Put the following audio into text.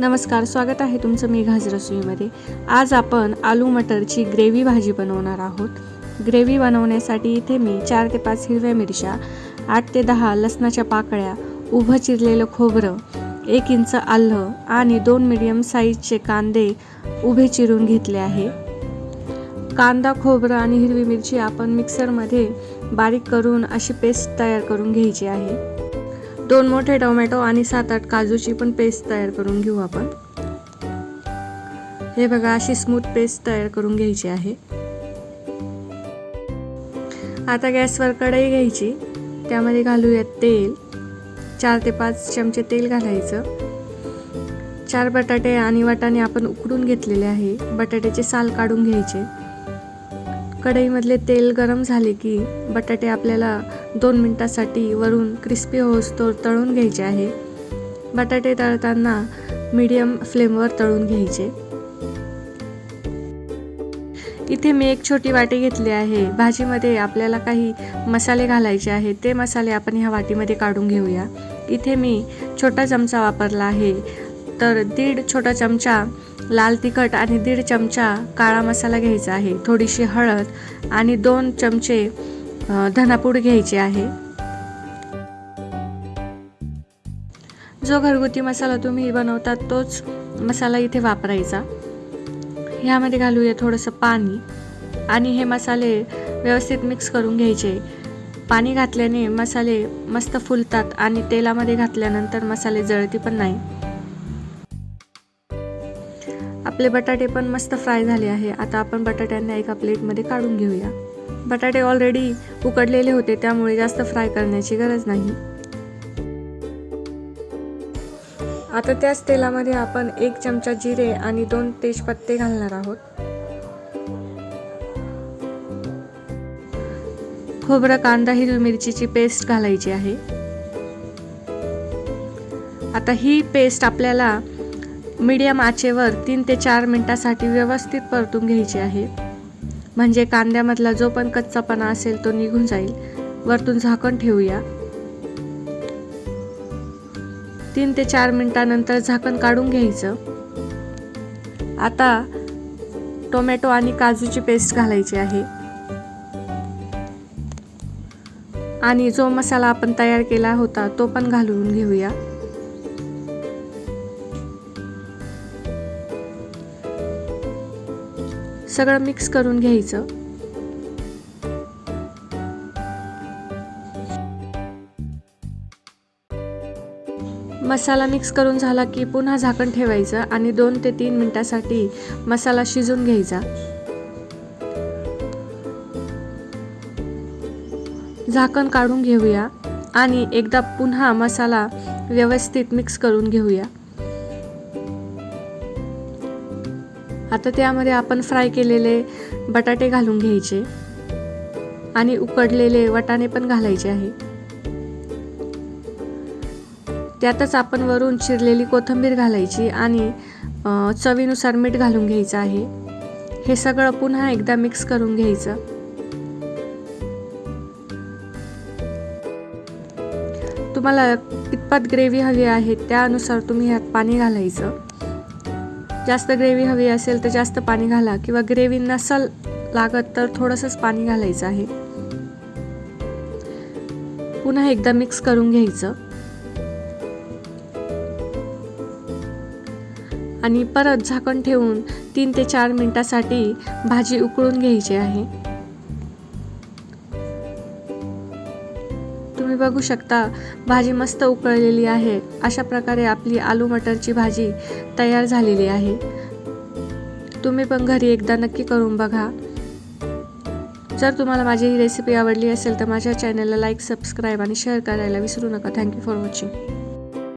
नमस्कार स्वागत आहे तुमचं मेघाज रसोईमध्ये आज आपण आलू मटरची ग्रेव्ही भाजी बनवणार आहोत. ग्रेव्ही बनवण्यासाठी इथे मी चार ते पाच हिरव्या मिरच्या आठ ते दहा लसणाच्या पाकळ्या उभं चिरलेलं खोबरं एक इंच आल्ह आणि दोन मिडियम साईजचे कांदे उभे चिरून घेतले आहे. कांदा खोबरं आणि हिरवी मिरची आपण मिक्सरमध्ये बारीक करून अशी पेस्ट तयार करून घ्यायची आहे. दोन मोठे टोमॅटो आणि सात आठ काजूची पण पेस्ट तयार करून घेऊ आपण. हे बघा अशी स्मूथ पेस्ट तयार करून घ्यायची आहे. आता गॅसवर कढई घ्यायची. त्यामध्ये घालूयात तेल. चार ते पाच चमचे तेल घालायचं. चार बटाटे आणि वाटाणे आपण उकडून घेतलेले आहे. बटाट्याचे साल काढून घ्यायचे. कढईमधले तेल गरम झाले की बटाटे आपल्याला दोन मिनटासाठी वरून क्रिस्पी होस्तोर तळून घ्यायचे आहे. बटाटे तळताना मीडियम फ्लेमवर तळून घ्यायचे. इथे मी एक छोटी वाटी घेतली आहे. भाजीमध्ये आपल्याला काही मसाले घालायचे आहेत. ते मसाले आपण ह्या वाटीमध्ये काढून घेऊया. इथे मी छोटा चमचा वापरला आहे. तर दीड छोटा चमचा लाल तिखट आणि दीड चमचा काळा मसाला घ्यायचा आहे. थोडीशी हळद आणि दोन चमचे धनापूड घ्यायचे आहे. जो घरगुती मसाला तुम्ही बनवतात तोच मसाला इथे वापरायचा. ह्यामध्ये घालूया थोडंसं पाणी आणि हे मसाले व्यवस्थित मिक्स करून घ्यायचे. पाणी घातल्याने मसाले मस्त फुलतात आणि तेलामध्ये घातल्यानंतर मसाले जळती पण नाही. आपले बटाटे पण मस्त फ्राय झाले आहे. आता आपण बटाट्यांना एका प्लेटमध्ये काढून घेऊया. बटाटे ऑलरेडी उकडलेले होते त्यामुळे जास्त फ्राय करण्याची गरज नाही. आता त्याच तेलामध्ये आपण एक चमचा जिरे आणि दोन तेजपत्ते घालणार आहोत. खोबरं कांदा हिरवी मिरचीची पेस्ट घालायची आहे. आता ही पेस्ट आपल्याला मीडियम आचेवर तीन ते चार मिनटासाठी व्यवस्थित परतून घ्यायची आहे. म्हणजे कांद्यामधला जो पण कच्चापणा असेल तो निघून जाईल. वरतून झाकण ठेवूया. तीन ते चार मिनटानंतर झाकण काढून घ्यायचं. आता टोमॅटो आणि काजूची पेस्ट घालायची आहे. आणि जो मसाला आपण तयार केला होता तो पण घालून घेऊया. सगळं मिक्स करून घ्यायचं. मसाला मिक्स करून झाला की पुन्हा झाकण ठेवायचं आणि दोन ते तीन मिनिटासाठी मसाला शिजून घ्यायचा. झाकण काढून घेऊया आणि एकदा पुन्हा मसाला व्यवस्थित मिक्स करून घेऊया. आता त्यामध्ये आपण फ्राय केलेले बटाटे घालून घ्यायचे. आणि उकडलेले वटाणे पण घालायचे आहे. त्यातच आपण वरून चिरलेली कोथिंबीर घालायची आणि चवीनुसार मीठ घालून घ्यायचं आहे. हे सगळं पुन्हा एकदा मिक्स करून घ्यायचं. तुम्हाला कितपत ग्रेव्ही हवी आहे त्यानुसार तुम्ही ह्यात पाणी घालायचं. जास्त ग्रेव्ही हवी असेल तर जास्त पाणी घाला किंवा ग्रेव्ही नसल लागत तर थोडंसंच पाणी घालायचं आहे. पुन्हा एकदा मिक्स करून घ्यायचं. आणि परत झाकण ठेवून तीन ते चार मिनिटासाठी भाजी उकळून घ्यायची आहे. तुम्ही बघू शकता भाजी मस्त उकळलेली आहे. अशा प्रकारे आपली आलू मटरची भाजी तयार झालेली आहे. तुम्ही पण घरी एकदा नक्की करून बघा. जर तुम्हाला माझी ही रेसिपी आवडली असेल तर माझ्या चॅनलला लाईक सबस्क्राईब आणि शेअर करायला विसरू नका. Thank you for watching